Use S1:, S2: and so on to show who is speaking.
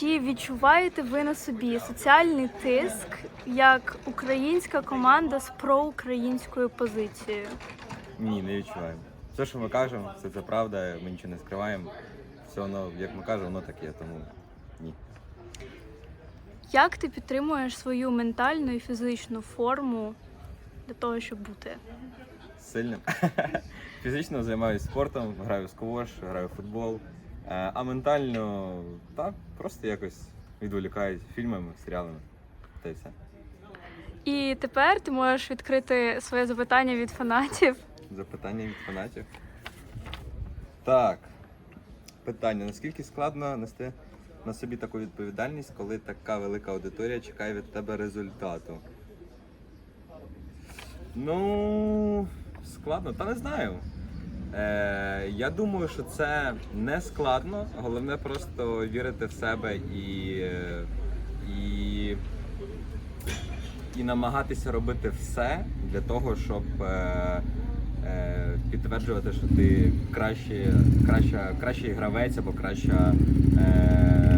S1: Чи відчуваєте ви на собі соціальний тиск як українська команда з проукраїнською позицією?
S2: Ні, не відчуваємо. Все, що ми кажемо, це це правда, ми нічого не скриваємо. Все воно, як ми кажемо, воно так є, тому ні.
S1: Як ти підтримуєш свою ментальну і фізичну форму для того, щоб бути?
S2: Сильним. Фізично займаюся спортом, граю в сквош, граю в футбол. Е, А ментально так, просто якось відволікаюсь фільмами, серіалами. Та й все.
S1: І тепер ти можеш відкрити своє запитання від фанатів.
S2: Запитання від фанатів. Так. Питання: наскільки складно нести на собі таку відповідальність, коли така велика аудиторія чекає від тебе результату? Ну, складно, та не знаю. Е, я думаю, що це не складно. Головне просто вірити в себе і, е, і, і намагатися робити все для того, щоб е, е, підтверджувати, що ти краще, краща, кращий гравець або краща е,